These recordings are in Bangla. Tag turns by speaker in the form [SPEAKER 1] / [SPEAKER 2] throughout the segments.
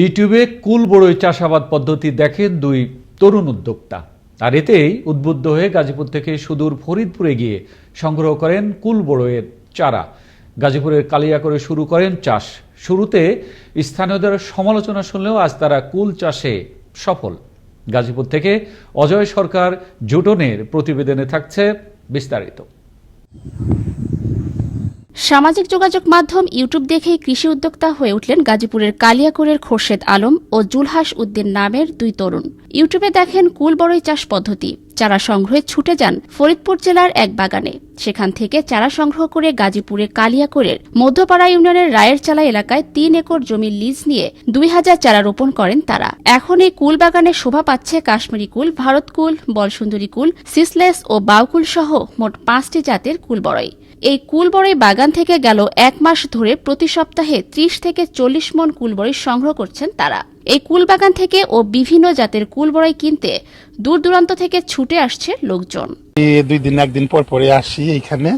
[SPEAKER 1] ইউটিউবে কুল বড়ই চাষাবাদ পদ্ধতি দেখেন দুই তরুণ উদ্যোক্তা। আর এতেই উদ্বুদ্ধ হয়ে গাজীপুর থেকে সুদূর ফরিদপুরে গিয়ে সংগ্রহ করেন কুল বড়ইয়ের চারা। গাজীপুরের কালিয়া করে শুরু করেন চাষ। শুরুতে স্থানীয়দের সমালোচনা শুনলেও আজ তারা কুল চাষে সফল। গাজীপুর থেকে অজয় সরকার জুটনের প্রতিবেদনে থাকছে বিস্তারিত।
[SPEAKER 2] সামাজিক যোগাযোগ মাধ্যম ইউটিউব দেখেই কৃষি উদ্যোক্তা হয়ে উঠলেন গাজীপুরের কালিয়াকুরের খোরশেদ আলম ও জুলহাস উদ্দিন নামের দুই তরুণ। ইউটিউবে দেখেন কুল বড়ই চাষ পদ্ধতি। চারা সংগ্রহে ছুটে যান ফরিদপুর জেলার এক বাগানে। সেখান থেকে চারা সংগ্রহ করে গাজীপুরের কালিয়াকুরের মধ্যপাড়া ইউনিয়নের রায়ের চালা এলাকায় তিন একর জমি লিজ নিয়ে দুই হাজার চারা রোপণ করেন তারা। এখন এই কুল বাগানে শোভা পাচ্ছে কাশ্মীরি কুল, ভারত কুল, বলসুন্দরী কুল, সিসলেস ও বাউকুল সহ মোট পাঁচটি জাতের কুল বড়ই। এই কুলবড়ই বাগান থেকে গেল এক মাস ধরে প্রতি সপ্তাহে ত্রিশ থেকে চল্লিশ মন কুলবড়ই সংগ্রহ করছেন তারা। এই কুলবাগান থেকে ও বিভিন্ন জাতের কুলবড়ই কিনতে দূর দূরান্ত থেকে ছুটে আসছে লোকজন।
[SPEAKER 3] দুই দিন একদিন পর পরে আসি এইখানে।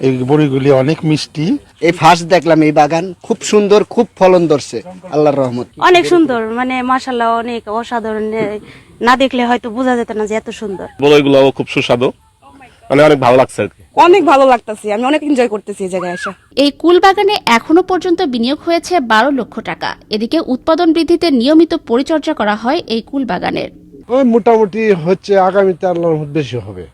[SPEAKER 3] এই বড়িগুলি অনেক মিষ্টি।
[SPEAKER 4] এই ফার্স্ট দেখলাম এই বাগান। খুব সুন্দর খুব ফলন ধরছে। আল্লাহর রহমত।
[SPEAKER 5] অনেক সুন্দর। মানে মাশাল্লাহ অনেক অসাধারণ। না দেখলে হয়তো বোঝা যেত না যে এত সুন্দর।
[SPEAKER 6] বড়ইগুলো খুব সুস্বাদু। মানে অনেক ভালো লাগছে আর কি।
[SPEAKER 7] অনেক ভালো লাগতেছে আমি অনেক এনজয় করতেছি এই জায়গায় এসে।
[SPEAKER 2] এই কুলবাগানে এখনও পর্যন্ত বিনিয়োগ হয়েছে বারো লক্ষ টাকা। এদিকে উৎপাদন বৃদ্ধিতে নিয়মিত পরিচর্যা করা হয় এই কুলবাগানের।
[SPEAKER 8] ওই মোটামুটি হচ্ছে আগামীতে আল্লাহর বেশি হবে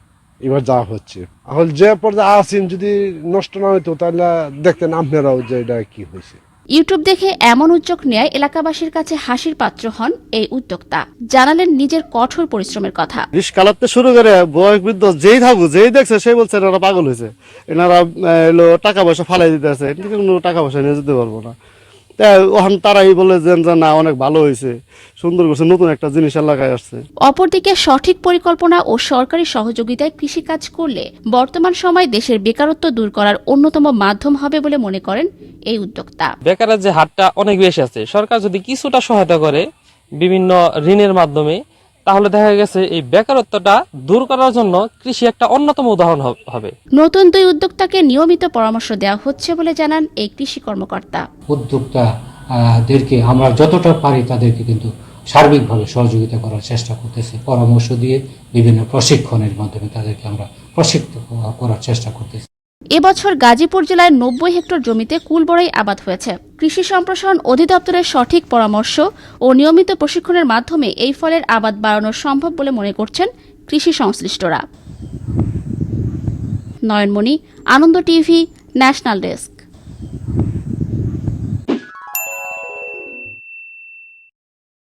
[SPEAKER 8] এবার যা হচ্ছে। এখন যে পর্যায়ে আসেন যদি নষ্ট না হইতো তাহলে দেখতেন আপনারাও যে এটা কি হয়েছে।
[SPEAKER 2] ইউটিউব দেখে এমন উদ্যোগ নেয় এলাকাবাসীর কাছে হাসির পাত্র হন এই উদ্যোক্তা। জানালেন নিজের কঠোর পরিশ্রমের কথা।
[SPEAKER 9] রিস্কালাতে শুরু করে বয়স বৃদ্ধ যেই থাকুক, যেই দেখছে, সেই বলছে এনারা পাগল হয়েছে। এনারা টাকা পয়সা ফালাই দিতে আছে। টাকা পয়সা নিয়ে যেতে পারব না। তাই ওখান তারাই বলে যে যে না অনেক ভালো হয়েছে। সুন্দর করছে নতুন একটা জিনিস এলাকায় আসছে।
[SPEAKER 2] অপরদিকে সঠিক পরিকল্পনা ও সরকারি সহযোগিতায় কৃষিকাজ করলে বর্তমান সময় দেশের বেকারত্ব দূর করার অন্যতম মাধ্যম হবে বলে মনে করেন এই উদ্যোক্তা।
[SPEAKER 10] বেকারের যে হারটা অনেক বেশি আছে। সরকার যদি কিছুটা সহায়তা করে বিভিন্ন ঋণের মাধ্যমে তাহলে দেখা গেছে এই বেকারত্বটা দূর করার জন্য কৃষি একটা অন্যতম উদাহরণ হবে।
[SPEAKER 2] নতুন দুই উদ্যোক্তাকে নিয়মিত পরামর্শ দেওয়া হচ্ছে বলে জানান এই কৃষি কর্মকর্তা।
[SPEAKER 11] উদ্যোক্তাদেরকে আমরা যতটা পারি তাদেরকে কিন্তু সার্বিকভাবে সহযোগিতা করার চেষ্টা করতেছি। পরামর্শ দিয়ে বিভিন্ন প্রশিক্ষণের মাধ্যমে তাদেরকে আমরা প্রশিক্ষিত করার চেষ্টা করতেছি।
[SPEAKER 2] এবছর গাজীপুর জেলায় নব্বই হেক্টর জমিতে কুলবড়াই আবাদ হয়েছে। কৃষি সম্প্রসারণ অধিদপ্তরের সঠিক পরামর্শ ও নিয়মিত প্রশিক্ষণের মাধ্যমে এই ফলের আবাদ বাড়ানো সম্ভব বলে মনে করছেন কৃষি সংশ্লিষ্টরা। Nayanmoni, Ananda TV, national desk.